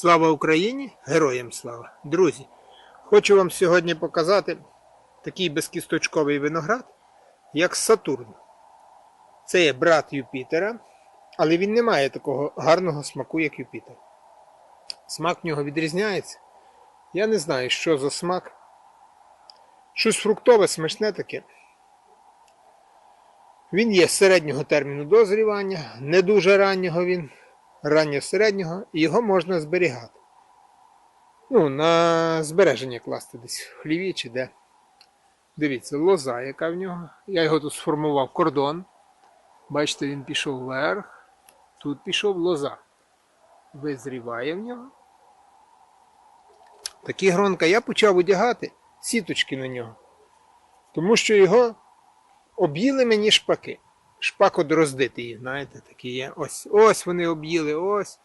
Слава Україні! Героям слава! Друзі! Хочу вам сьогодні показати такий безкісточковий виноград, як Сатурн. Це є брат Юпітера, але він не має такого гарного смаку, як Юпітер. Смак в нього відрізняється. Я не знаю, що за смак. Щось фруктове, смачне таке. Він є середнього терміну дозрівання, не дуже раннього він, раннього середнього, і його можна зберігати. Ну, на збереження класти десь в хліві чи де. Дивіться, лоза, яка в нього. Я його тут сформував кордон. Бачите, він пішов вверх. Тут пішов лоза. Визріває в нього. Такі гронка я почав одягати сіточки на нього. Тому що його об'їли мені шпаки. Шпак от роздити їх, знаєте, такі є. Ось ось вони об'їли, ось.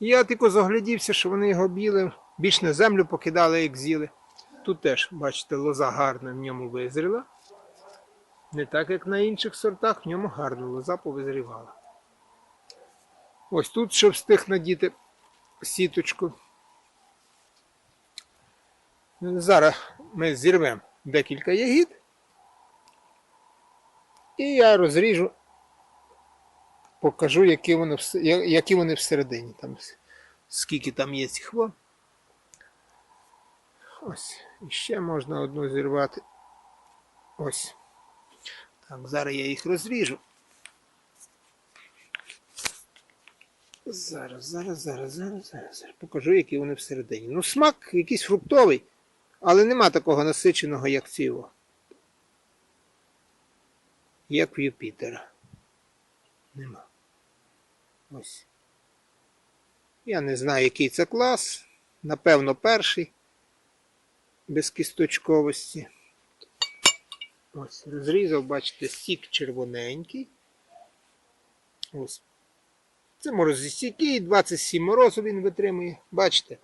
Я тільки заглядівся, що вони його об'їли, більш на землю покидали, як з'їли. Тут теж, бачите, лоза гарно в ньому визріла. Не так, як на інших сортах, в ньому гарно лоза повизрівала. Ось тут ще встиг надіти сіточку. Зараз ми зірвемо декілька ягід. І я розріжу, покажу, які вони, які вони всередині. Там, скільки там є цих во. Ось. І ще можна одну зірвати. Ось. Так, зараз я їх розріжу. Зараз, зараз, зараз, зараз, зараз, зараз. Покажу, які вони всередині. Ну, смак якийсь фруктовий, але нема такого насиченого, як цього. Як в Юпітера. Нема. Ось. Я не знаю, який це клас. Напевно, перший. Без кісточковості. Ось, розрізав, бачите, сік червоненький. Ось. Це морозостійкий, 27 морозу він витримує. Бачите?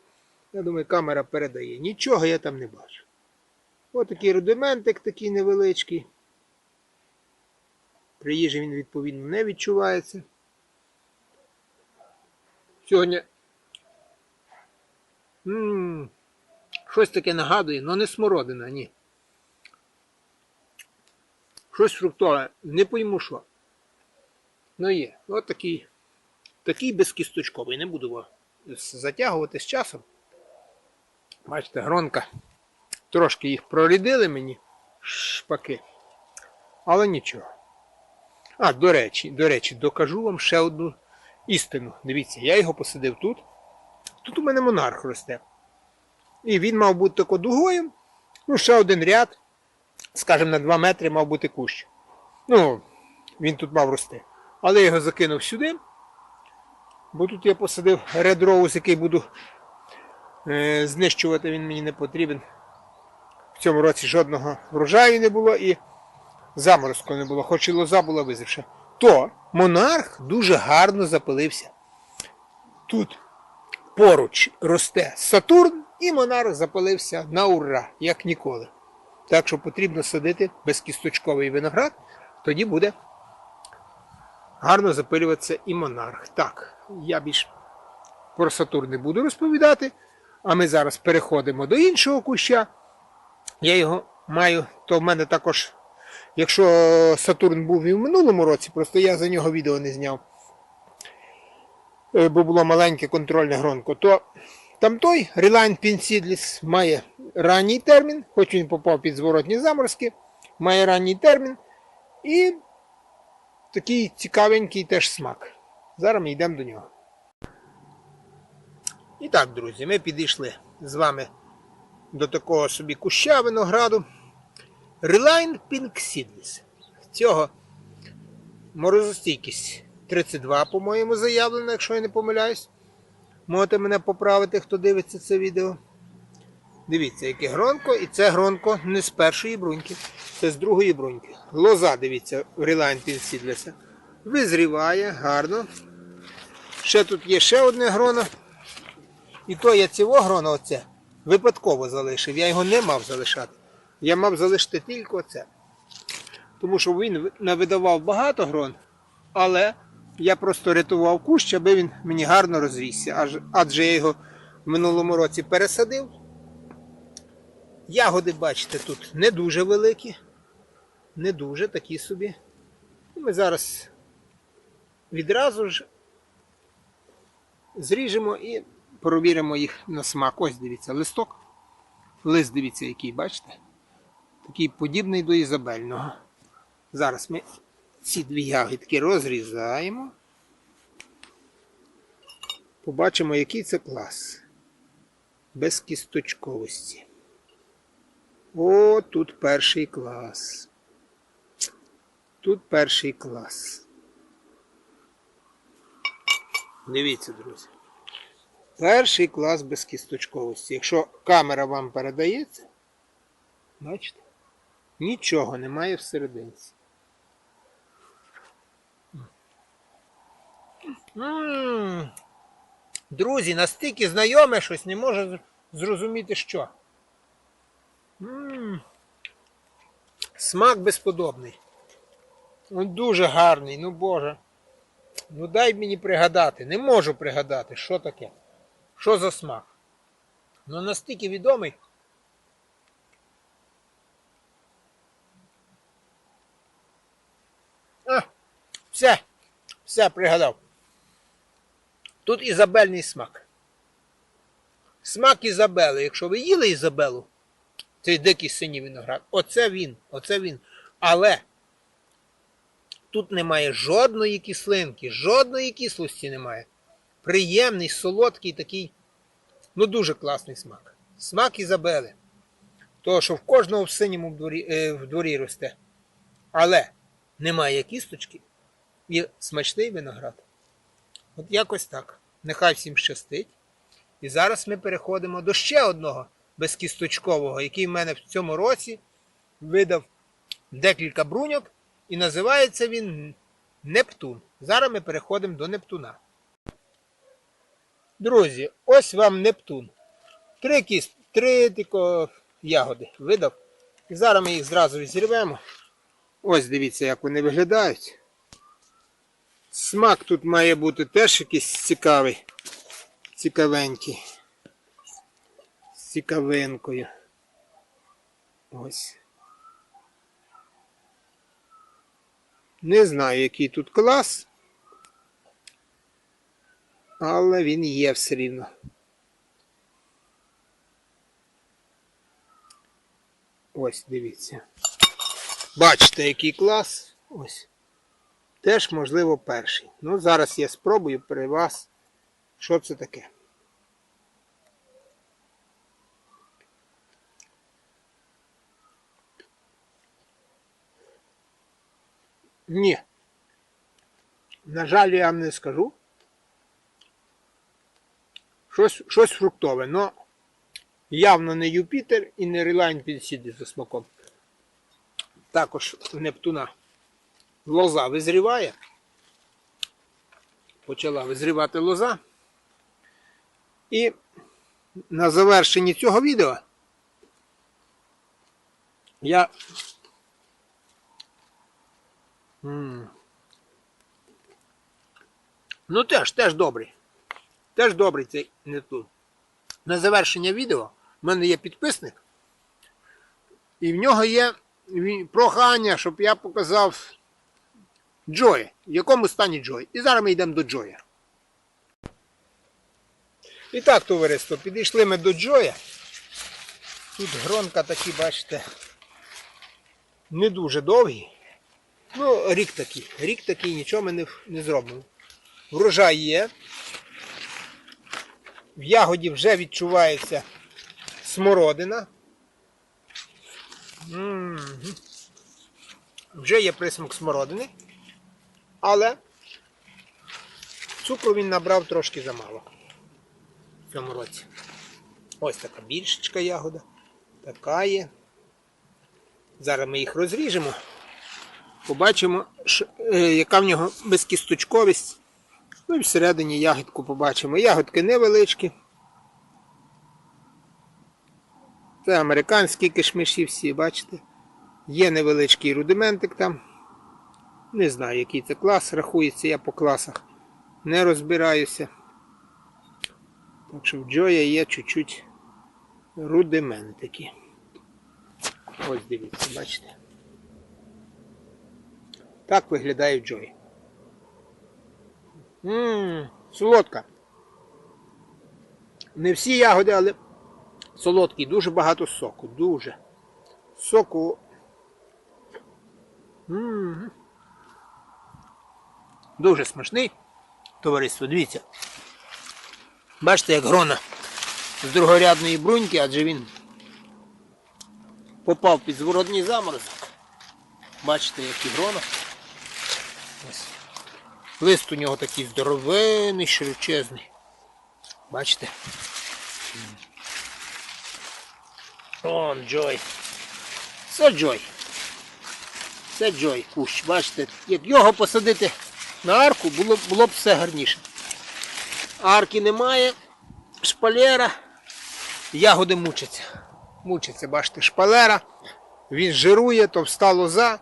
Я думаю, камера передає. Нічого я там не бачу. Ось такий рудиментик такий невеличкий. При їжі він відповідно не відчувається. Сьогодні. м щось таке нагадує, але не смородина, ні. Щось фруктове, не пойму що. Ну є. От такий, такий безкісточковий. Не буду затягувати з часом. Бачите, гронка. Трошки їх прорідили мені шпаки. Але нічого. А, до речі, до речі, докажу вам ще одну істину. Дивіться, я його посадив тут. Тут у мене монарх росте. І він мав бути тако дугою. Ну, ще один ряд, скажімо, на 2 метри мав бути кущ. Ну, він тут мав рости. Але я його закинув сюди. Бо тут я посадив Rose, який буду е, знищувати, він мені не потрібен. В цьому році жодного врожаю не було і заморозку не було, хоч і лоза була визивша. То монарх дуже гарно запилився. Тут поруч росте Сатурн, і монарх запилився на ура, як ніколи. Так що потрібно садити безкісточковий виноград, тоді буде гарно запилюватися і монарх. Так, я більш про Сатурн не буду розповідати, а ми зараз переходимо до іншого куща. Я його маю, то в мене також Якщо Сатурн був і в минулому році, просто я за нього відео не зняв, е, бо було маленьке контрольне гронко, то там той Pin Seedless має ранній термін, хоч він попав під зворотні заморозки, має ранній термін і такий цікавенький теж смак. Зараз ми йдемо до нього. І так, друзі, ми підійшли з вами до такого собі куща винограду. Pink Seedless. Цього морозостійкість 32, по-моєму, заявлено, якщо я не помиляюсь. Можете мене поправити, хто дивиться це відео. Дивіться, яке гронко, і це гронко не з першої бруньки, це з другої бруньки. Лоза, дивіться, Reline Pink Seedless. Визріває гарно. Ще тут є ще одне гроно. І то я цього грона оце випадково залишив. Я його не мав залишати. Я мав залишити тільки оце. Тому що він навидавав багато грон, але я просто рятував кущ, аби він мені гарно розвісся. Адже я його в минулому році пересадив. Ягоди, бачите, тут не дуже великі, не дуже такі собі. Ми зараз відразу ж зріжемо і провіримо їх на смак. Ось дивіться, листок. Лист, дивіться, який, бачите? Такий подібний до ізабельного. Зараз ми ці дві ягідки розрізаємо. Побачимо, який це клас. Без кісточковості. О, тут перший клас. Тут перший клас. Дивіться, друзі. Перший клас без кісточковості. Якщо камера вам передається, бачите, нічого немає всерединці. Друзі, настільки знайоме щось не може зрозуміти що. М, Смак безподобний. Ну, дуже гарний, ну боже. Ну дай мені пригадати. Не можу пригадати, що таке. Що за смак. Ну настільки відомий. А, все, все пригадав. Тут ізабельний смак. Смак Ізабели. Якщо ви їли Ізабелу, цей дикий синій виноград, оце він, оце він. Але тут немає жодної кислинки, жодної кислості немає. Приємний, солодкий такий, ну дуже класний смак. Смак Ізабели. Того, що в кожного в синьому дворі, е, в дворі росте. Але немає кісточки і смачний виноград. От якось так. Нехай всім щастить. І зараз ми переходимо до ще одного безкісточкового, який в мене в цьому році видав декілька бруньок, і називається він Нептун. Зараз ми переходимо до Нептуна. Друзі, ось вам Нептун. Три кіст, три тільки ягоди видав. І зараз ми їх зразу зірвемо. Ось дивіться, як вони виглядають. Смак тут має бути теж якийсь цікавий, цікавенький. З цікавинкою. Ось. Не знаю, який тут клас. Але він є все рівно. Ось, дивіться. Бачите, який клас. Ось. Теж, можливо, перший. Ну, зараз я спробую при вас, що це таке. Ні. На жаль, я вам не скажу. Щось, щось фруктове, але явно не Юпітер і не Релайн підсіди за смаком. Також Нептуна лоза визріває. Почала визрівати лоза. І на завершенні цього відео я Ну теж, теж добрий. Теж добрий цей Нептун. На завершення відео в мене є підписник, і в нього є прохання, щоб я показав Джої, в якому стані Джой. І зараз ми йдемо до Джоя. І так, товариство, підійшли ми до Джоя. Тут гронка такі, бачите, не дуже довгі. Ну, рік такий. Рік такий, нічого ми не, не зробимо. Врожай є. В ягоді вже відчувається смородина. М, Вже є присмак смородини. Але цукру він набрав трошки замало в цьому році. Ось така більшечка ягода. Така є. Зараз ми їх розріжемо. Побачимо, е, яка в нього безкісточковість. Ну і всередині ягідку побачимо. Ягодки невеличкі. Це американські кишмиші всі, бачите? Є невеличкий рудиментик там. Не знаю, який це клас, рахується, я по класах не розбираюся. Так що в Джоя є чуть-чуть рудиментики. Ось дивіться, бачите. Так виглядає в Джої. Ммм, солодка. Не всі ягоди, але солодкі, дуже багато соку, дуже. Соку. М. Дуже смачний. Товариство, дивіться. Бачите, як грона з другорядної бруньки, адже він попав під зворотній заморозок. Бачите, які грона. Лист у нього такий здоровений, широчезний. Бачите? Он Джой. Це Джой. Це Джой кущ. Бачите, як його посадити на арку, було, було б все гарніше. Арки немає, шпалера, ягоди мучаться. Мучаться, бачите, шпалера, він жирує, товста лоза.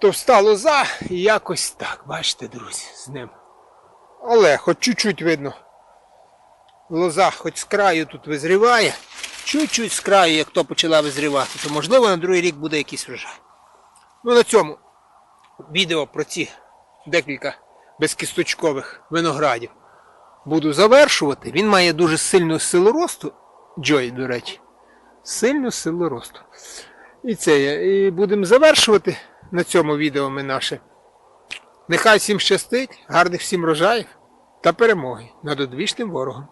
Товста лоза і якось так, бачите, друзі, з ним. Але хоч чуть-чуть видно. Лоза хоч з краю тут визріває, чуть-чуть з краю, як то почала визрівати, то можливо на другий рік буде якийсь врожай. Ну на цьому відео про ці декілька безкісточкових виноградів буду завершувати. Він має дуже сильну силу росту. Джой, до речі. Сильну силу росту. І це є. І будемо завершувати на цьому відео ми наше. Нехай всім щастить, гарних всім рожаїв та перемоги над одвічним ворогом.